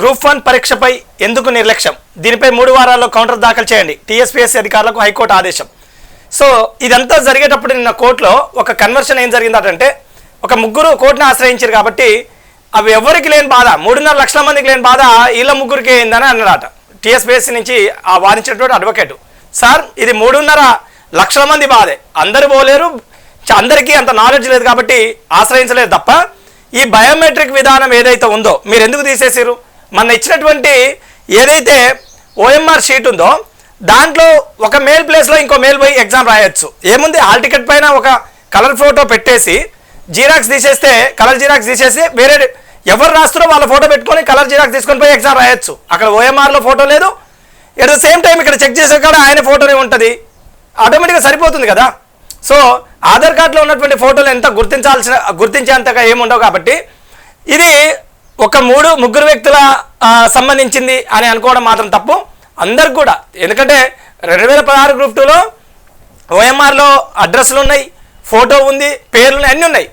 Group one పరీక్షపై ఎందుకు నిర్లక్ష్యం? దీనిపై మూడు వారాల్లో కౌంటర్ దాఖలు చేయండి. టీఎస్పీఎస్సీ అధికారులకు హైకోర్టు ఆదేశం. సో ఇదంతా జరిగేటప్పుడు నిన్న కోర్టులో ఒక కన్వర్షన్ ఏం జరిగిందంటే ఒక ముగ్గురు కోర్టును ఆశ్రయించారు కాబట్టి అవి ఎవరికి లేని బాధ మూడున్నర లక్షల మందికి లేని బాధ వీళ్ళ ముగ్గురికి అయిందని అన్నారట. టీఎస్పీఎస్సీ నుంచి ఆ వాదించినటువంటి అడ్వకేటు. సార్ ఇది మూడున్నర లక్షల మంది బాధే. అందరు పోలేరు అందరికీ అంత నాలెడ్జ్ లేదు కాబట్టి ఆశ్రయించలేదు తప్ప ఈ బయోమెట్రిక్ విధానం ఏదైతే ఉందో మీరు ఎందుకు తీసేసారు మన ఇచ్చినటువంటి ఏదైతే ఓఎంఆర్ షీట్ ఉందో దాంట్లో ఒక మేల్ ప్లేస్లో ఇంకో మేల్ పోయి ఎగ్జామ్ రాయొచ్చు. ఏముంది? హాల్ టికెట్ పైన ఒక కలర్ ఫోటో పెట్టేసి జీరాక్స్ తీసేస్తే కలర్ జీరాక్స్ తీసేసి వేరే ఎవరు రాస్తారో వాళ్ళ ఫోటో పెట్టుకొని కలర్ జీరాక్స్ తీసుకొని పోయి ఎగ్జామ్ రాయొచ్చు. అక్కడ ఓఎంఆర్లో ఫోటో లేదు. ఎట్ ద సేమ్ టైం ఇక్కడ చెక్ చేసే కాడ ఆయన ఫోటోనే ఉంటుంది. ఆటోమేటిక్గా సరిపోతుంది కదా. సో ఆధార్ కార్డులో ఉన్నటువంటి ఫోటోలు ఎంత గుర్తించాల్సిన గుర్తించేంతగా ఏముండవు కాబట్టి ఇది ఒక మూడు ముగ్గురు వ్యక్తుల సంబంధించింది అని అనుకోవడం మాత్రం తప్పు. అందరు కూడా. ఎందుకంటే రెండు వేల పదహారు గ్రూప్ టూలో ఓఎంఆర్లో అడ్రస్లు ఉన్నాయి ఫోటో ఉంది పేర్లు ఉన్నాయి అన్నీ ఉన్నాయి.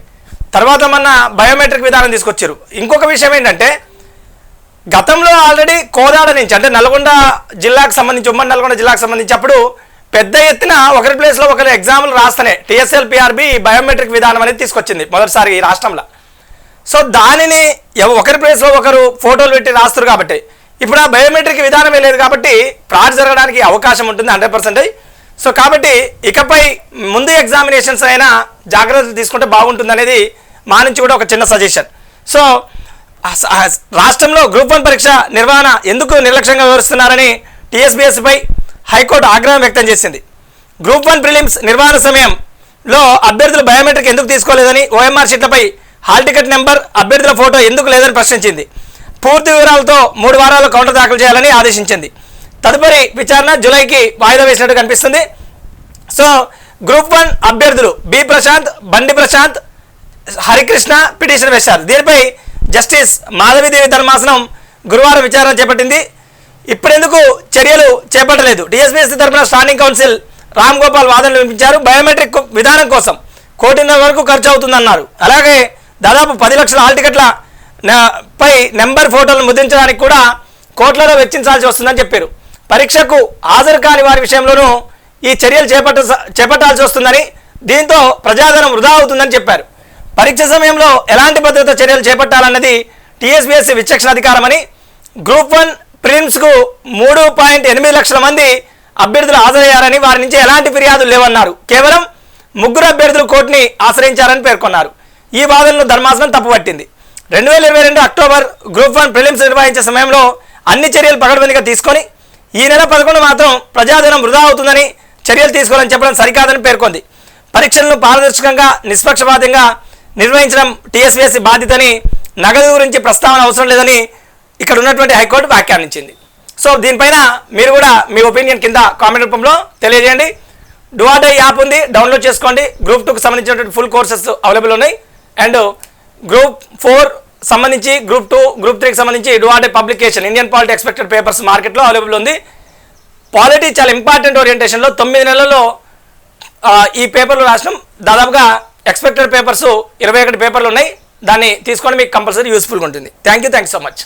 తర్వాత మన బయోమెట్రిక్ విధానం తీసుకొచ్చారు. ఇంకొక విషయం ఏంటంటే గతంలో ఆల్రెడీ కోదాడ నుంచి అంటే నల్గొండ జిల్లాకు సంబంధించి ఉమ్మడి నల్గొండ జిల్లాకు సంబంధించి అప్పుడు పెద్ద ఎత్తున ఒకరి ప్లేస్లో ఒకరి ఎగ్జామ్లు రాస్తేనే టీఎస్ఎల్ పిఆర్బి బయోమెట్రిక్ విధానం అనేది తీసుకొచ్చింది మొదటిసారి ఈ రాష్ట్రంలో. సో దానిని ఒకరి ప్లేస్లో ఒకరు ఫోటోలు పెట్టి రాస్తారు కాబట్టి. ఇప్పుడు ఆ బయోమెట్రిక్ విధానమే లేదు కాబట్టి ఫ్రాడ్ జరగడానికి అవకాశం ఉంటుంది హండ్రెడ్ పర్సెంట్ సో కాబట్టి ఇకపై ముందు ఎగ్జామినేషన్స్ అయినా జాగ్రత్తలు తీసుకుంటే బాగుంటుంది అనేది మా నుంచి కూడా ఒక చిన్న సజెషన్ సో రాష్ట్రంలో గ్రూప్ వన్ పరీక్ష నిర్వహణ ఎందుకు నిర్లక్ష్యంగా వివరిస్తున్నారని టీఎస్బీఎస్పై హైకోర్టు ఆగ్రహం వ్యక్తం చేసింది. గ్రూప్ వన్ ప్రిలిమ్స్ నిర్వహణ సమయంలో అభ్యర్థులు బయోమెట్రిక్ ఎందుకు తీసుకోలేదని ఓఎంఆర్ షీట్లపై హాల్ టికెట్ నెంబర్ అభ్యర్థుల ఫోటో ఎందుకు లేదని ప్రశ్నించింది. పూర్తి వివరాలతో మూడు వారాల్లో కౌంటర్ దాఖలు చేయాలని ఆదేశించింది. తదుపరి విచారణ జూలైకి వాయిదా వేసినట్టు కనిపిస్తుంది. సో గ్రూప్ వన్ అభ్యర్థులు బి ప్రశాంత్ బండి ప్రశాంత్ హరికృష్ణ పిటిషన్ వేశారు. దీనిపై జస్టిస్ మాధవీదేవి ధర్మాసనం గురువారం విచారణ చేపట్టింది. ఇప్పుడెందుకు చర్యలు చేపట్టలేదు? టీఎస్పీఎస్సీ తరఫున స్టాండింగ్ కౌన్సిల్ రామ్ గోపాల్ వాదనలు వినిపించారు. బయోమెట్రిక్ విధానం కోసం కోటిన్నర వరకు ఖర్చు అవుతుందన్నారు. అలాగే దాదాపు పది లక్షల హాల్ టికెట్ల పై నెంబర్ ఫోటోలను ముద్రించడానికి కూడా కోట్లలో వెచ్చించాల్సి వస్తుందని చెప్పారు. పరీక్షకు హాజరు కాని వారి విషయంలోనూ ఈ చర్యలు చేపట్ట చేపట్టాల్సి వస్తుందని దీంతో ప్రజాధనం వృధా అవుతుందని చెప్పారు. పరీక్ష సమయంలో ఎలాంటి భద్రత చర్యలు చేపట్టాలన్నది టీఎస్బీఎస్సీ విచక్షణ అధికారమని గ్రూప్ వన్ ప్రిలిమ్స్కు మూడు పాయింట్ ఎనిమిది లక్షల మంది అభ్యర్థులు హాజరయ్యారని వారి నుంచి ఎలాంటి ఫిర్యాదులు లేవన్నారు. కేవలం ముగ్గురు అభ్యర్థులు కోర్టుని ఆశ్రయించారని పేర్కొన్నారు. ఈ వాదనను ధర్మాసనం తప్పుపట్టింది. రెండు వేల ఇరవై రెండు అక్టోబర్ గ్రూప్ వన్ ప్రిలిమ్స్ నిర్వహించే సమయంలో అన్ని చర్యలు పకడ్బందీగా తీసుకొని ఈ నెల పదకొండు మాత్రం ప్రజాధనం వృధా అవుతుందని చర్యలు తీసుకోవాలని చెప్పడం సరికాదని పేర్కొంది. పరీక్షలను పారదర్శకంగా నిష్పక్షపాతంగా నిర్వహించడం టీఎస్వీఎస్సీ బాధ్యతని నగదు గురించి ప్రస్తావన అవసరం లేదని ఇక్కడ ఉన్నటువంటి హైకోర్టు వ్యాఖ్యానించింది. సో దీనిపైన మీరు కూడా మీ ఒపీనియన్ కింద కామెంట్ రూపంలో తెలియజేయండి. డువాడే యాప్ ఉంది డౌన్లోడ్ చేసుకోండి. గ్రూప్ టూకు సంబంధించినటువంటి ఫుల్ కోర్సెస్ అవైలబుల్ ఉన్నాయి. అండ్ గ్రూప్ ఫోర్ సంబంధించి గ్రూప్ టూ గ్రూప్ త్రీకి సంబంధించి Duvvade publication Indian polity expected papers మార్కెట్లో అవైలబుల్ ఉంది. పాలిటీ చాలా ఇంపార్టెంట్ ఓరియంటేషన్లో తొమ్మిది నెలల్లో ఈ పేపర్లు రాసిన. దాదాపుగా ఎక్స్పెక్టెడ్ పేపర్స్ ఇరవై ఒకటి పేపర్లు ఉన్నాయి. దాన్ని తీసుకొని మీకు కంపల్సరీ యూస్ఫుల్గా ఉంటుంది. Thank you thank so much